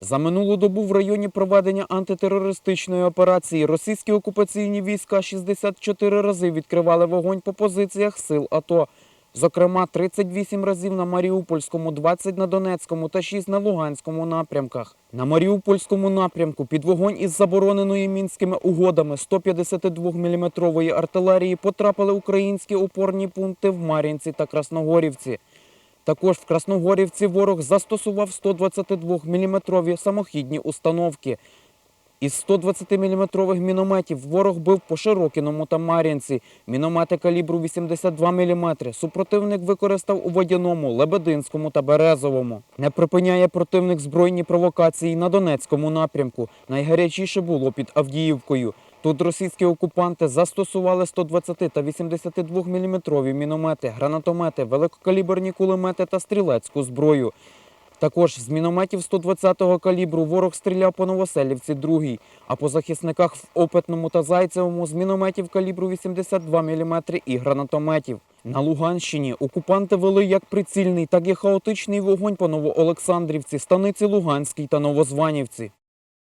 За минулу добу в районі проведення антитерористичної операції російські окупаційні війська 64 рази відкривали вогонь по позиціях сил АТО. Зокрема, 38 разів на Маріупольському, 20 на Донецькому та 6 на Луганському напрямках. На Маріупольському напрямку під вогонь із забороненої мінськими угодами 152-мм артилерії потрапили українські опорні пункти в Мар'їнці та Красногорівці. Також в Красногорівці ворог застосував 122-мм самохідні установки. Із 120-мм мінометів ворог бив по Широкіному та Мар'їнці. Міномети калібру 82 мм супротивник використав у Водяному, Лебединському та Березовому. Не припиняє противник збройні провокації на Донецькому напрямку. Найгарячіше було під Авдіївкою. Тут російські окупанти застосували 120 та 82 мм міномети, гранатомети, великокаліберні кулемети та стрілецьку зброю. Також з мінометів 120-го калібру ворог стріляв по Новоселівці 2 а по захисниках в Опитному та Зайцевому з мінометів калібру 82 мм і гранатометів. На Луганщині окупанти вели як прицільний, так і хаотичний вогонь по Новоолександрівці, Станиці Луганській та Новозванівці.